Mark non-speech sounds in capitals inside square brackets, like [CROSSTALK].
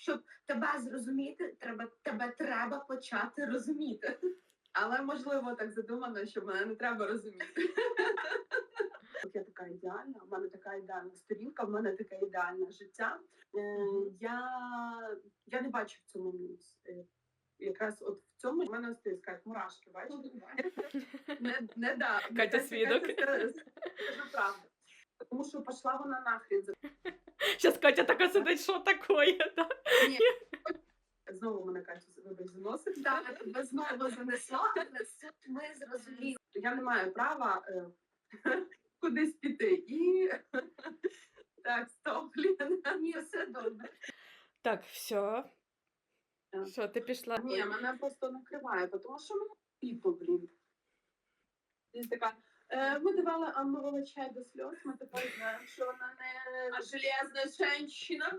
щоб тебе зрозуміти, треба тебе треба почати розуміти. Але можливо так задумано, що мене не треба розуміти. От я така ідеальна, в мене така ідеальна сторінка, в мене таке ідеальне життя. Е, я, я не бачу в цьому мінус. Е, якраз от в цьому в мене ось ти мурашки, бачиш? Не, не да. Катя свідок. Скажу правду. Тому що пішла вона нахрен. Зараз Катя така сидить, що таке? [LAUGHS] Да? Знову мене Катю вибач заносить. Так, тебе знову занесло, але суть ми зрозуміли. Я не маю права е, [LAUGHS] Кудись піти. І [LAUGHS] так, стоп, Ліна. Ні, все добре. Так, все. Так. Що, ти пішла? Ні, мене просто накриває, тому що мені піпо, блін. Така, е, ми давали Анну Волочай до сльоз, ми тепер знаємо, що вона не А железна женщина.